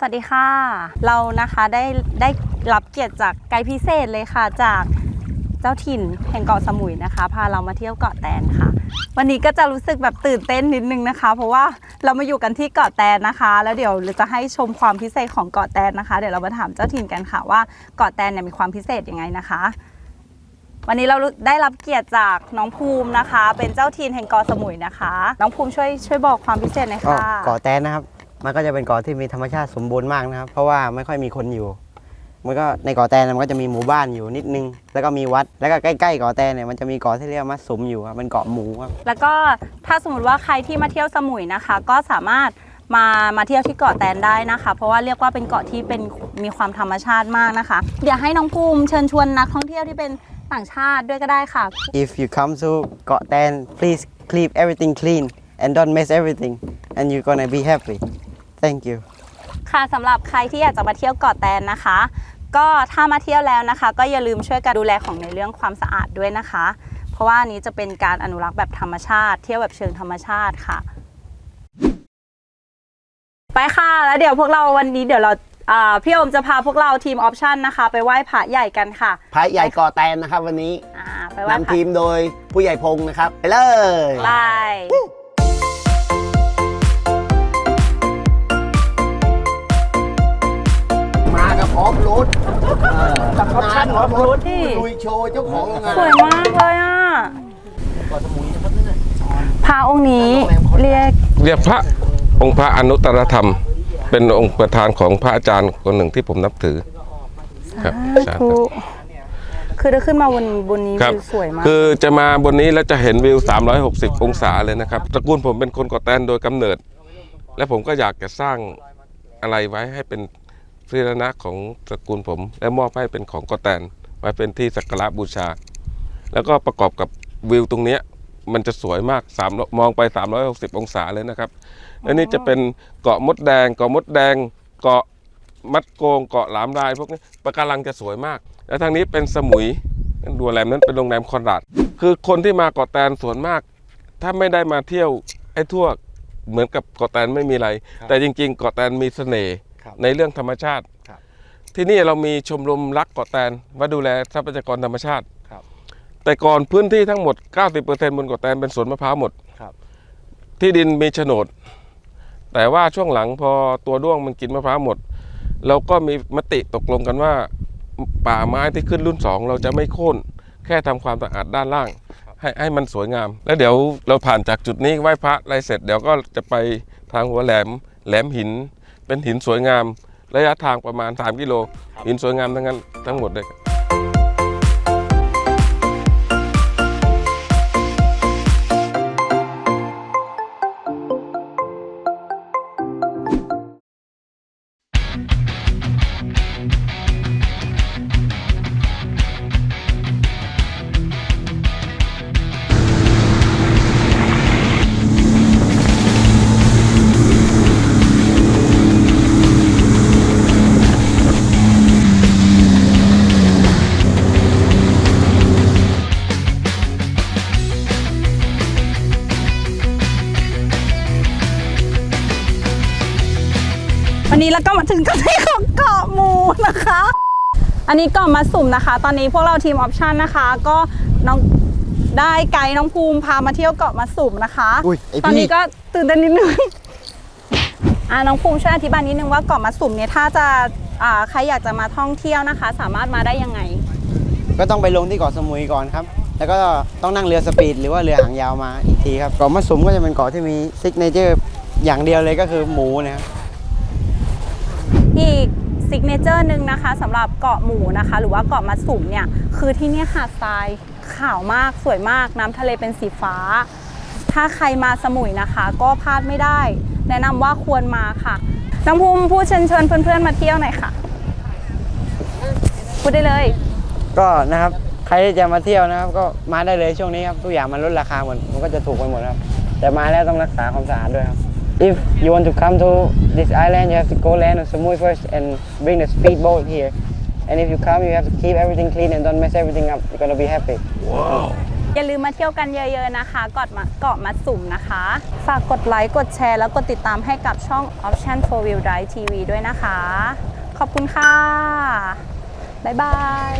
สวัสดีค่ะ เรานะคะได้ได้รับเกียรติจากไกด์พิเศษเลยค่ะ จากเจ้าถิ่นแห่งเกาะสมุยนะคะ พาเรามาเที่ยวเกาะแตนค่ะ วันนี้ก็จะรู้สึกแบบตื่นเต้นนิดนึงนะคะ เพราะว่าเรามาอยู่กันที่เกาะแตนนะคะ แล้วเดี๋ยวเราจะให้ชมความพิเศษของเกาะแตนนะคะ เดี๋ยวเรามาถามเจ้าถิ่นกันค่ะว่าเกาะแตนเนี่ยมีความพิเศษยังไงนะคะ วันนี้เราได้รับเกียรติจากน้องภูมินะคะ เป็นเจ้าถิ่นแห่งเกาะสมุยนะคะ น้องภูมิช่วยช่วยบอกความพิเศษหน่อยค่ะเกาะแตนนะครับ มันก็จะเป็นเกาะที่มีธรรมชาติสมบูรณ์มากนะครับ เพราะว่าไม่ค่อยมีคนอยู่ มันก็ในเกาะแตนมันก็จะมีหมู่บ้านอยู่นิดนึง แล้วก็มีวัด แล้วก็ใกล้ๆเกาะแตนเนี่ยมันจะมีเกาะที่เรียกว่ามัดสุมอยู่ครับเป็นเกาะหมูครับ แล้วก็ถ้าสมมติว่าใครที่มาเที่ยวสมุยนะคะ ก็สามารถมามาเที่ยวที่เกาะแตนได้นะคะ เพราะว่าเรียกว่าเป็นเกาะที่เป็นมีความธรรมชาติมากนะคะ เดี๋ยวให้น้องภูมิเชิญชวนนักท่องเที่ยวที่เป็นต่างชาติด้วยก็ได้ค่ะ If you come to เกาะแตน please keep everything clean and don't mess everything and you're gonna be happy thank you ค่ะสำหรับใครที่อยากจะมาเที่ยวเกาะแตนนะคะ ก็ถ้ามาเที่ยวแล้วนะคะ ก็อย่าลืมช่วยกันดูแลของในเรื่องความสะอาดด้วยนะคะ เพราะว่าอันนี้จะเป็นการอนุรักษ์แบบธรรมชาติ เที่ยวแบบเชิงธรรมชาติค่ะ ไปค่ะแล้วเดี๋ยวพวกเราวันนี้เดี๋ยวเราอ่าพี่โอมจะพาพวกเราทีมออปชั่นนะคะ ไปไหว้พระใหญ่กันค่ะพระใหญ่ก่อแตนนะครับวันนี้อ่าไปไหว้พนำระทีมโดยผู้ใหญ่พงศ์นะครับ ไปเลย ไป มากับพร้อมรถกับออปชั่นพร้อมรถที่ลุยโชว์เจ้าของโรงงานสวยมากเลยอะก่อนสมุยนะครับนี่นะพระองค์นี้เรียกเรียกพระองค์พระอนุตตรธรรม เป็นองค์ประธานของพระอาจารย์คนหนึ่งที่ผมนับถือ ครับสาครูธุคือถ้าขึ้นมาบนบนนี้ครับ วิวสวยมาก คือจะมาบนนี้แล้วจะเห็นวิว 360 องศาเลยนะครับตระกูลผมเป็นคนเกาะแตนโดยกำเนิด และผมก็อยากจะสร้างอะไรไว้ให้เป็น พรีรณะของตระกูลผม และมอบให้เป็นของเกาะแตนไว้เป็นที่สักการะบูชา แล้วก็ประกอบกับวิวตรงเนี้ยมันจะสวยมากสามมองไป 360 องศาเลยนะครับและนี่จะเป็นเกาะมดแดง เกาะมดแดง เกาะมัดโกง เกาะหลามลายพวกนี้ปะการังจะสวยมาก แล้วทางนี้เป็นสมุยดูแรมนั้นเป็นโรงแรมคอนราดคือคนที่มาเกาะแตนส่วนมาก ถ้าไม่ได้มาเที่ยวให้ทั่วเหมือนกับเกาะแตนไม่มีอะไร แต่จริง ๆ เกาะแตนมีเสน่ห์ ในเรื่องธรรมชาติครับที่นี่เรามีชมรมรักเกาะแตนว่าดูแลทรัพยากรธรรมชาติครับแต่ก่อนพื้นที่ทั้งหมด 90%บนเกาะแตนเป็นสวนมะพร้าวหมดครับที่ดินมีโฉนด แต่ว่าช่วงหลังพอตัวด้วงมันกินมะพร้าวหมด เราก็มีมติตกลงกันว่า ป่าไม้ที่ขึ้นรุ่นสองเราจะไม่โค่นแค่ทำความสะอาดด้านล่าง ให้ให้มันสวยงาม แล้วเดี๋ยวเราผ่านจากจุดนี้ไหว้พระอะไรเสร็จเดี๋ยวก็จะไปทางหัวแหลมแหลมหิน เป็นหินสวยงามระยะทางประมาณ 3 กิโลหินสวยงามทั้งนั้นทั้งหมดเลย วันนี้เราก็มาถึงกันที่ของเกาะหมูนะคะ อันนี้เกาะมาสุ่มนะคะ ตอนนี้พวกเราทีมออปชันนะคะ ก็น้องได้ไกด์น้องภูมิพามาเที่ยวเกาะมาสุ่มนะคะ อุ้ยไอตอนพี่นี้ก็ตื่นเต้นนิดนึง อ่าน้องภูมิช่วยอธิบายนิดนึงว่าเกาะมาสุ่มเนี่ยถ้าจะอ่าใครอยากจะมาท่องเที่ยวนะคะ สามารถมาได้ยังไง ก็ต้องไปลงที่เกาะสมุยก่อนครับ แล้วก็ต้องนั่งเรือสปีดหรือว่าเรือหางยาวมาอีกทีครับ เกาะมัดสุมก็จะเป็นเกาะที่มีซิกเนเจอร์อย่างเดียวเลยก็คือหมูนะครับ อีกซิกเนเจอร์หนึ่งนะคะสำหรับเกาะหมูนะคะ หรือว่าเกาะมัดสุมเนี่ย คือที่นี่หาดทรายขาวมากสวยมากน้ำทะเลเป็นสีฟ้า ถ้าใครมาสมุยนะคะ ก็พลาดไม่ได้ แนะนำว่าควรมาค่ะน้องภูมิพูดเชิญเชิญเพื่อนๆมาเที่ยวหน่อยค่ะ พูดได้เลย ก็นะครับใครที่จะมาเที่ยวนะครับ ก็มาได้เลยช่วงนี้ครับทุกอย่างมันลดราคาหมดมันก็จะถูกไปหมดครับ แต่มาแล้วต้องรักษาความสะอาดด้วยครับ If you want to come to this island you have to go land on Samui first and bring the speedboat here and if you come you have to keep everything clean and don't mess everything up you're gonna be happy อย่าลืมมาเที่ยวกันเยอะๆนะคะเกาะมาเกาะมาสุ่มนะคะ ฝากกดไลค์ กดแชร์ แล้วกดติดตามให้กับช่อง Option 4 Wheel Drive TV ด้วยนะคะ ขอบคุณค่ะ บ๊ายบาย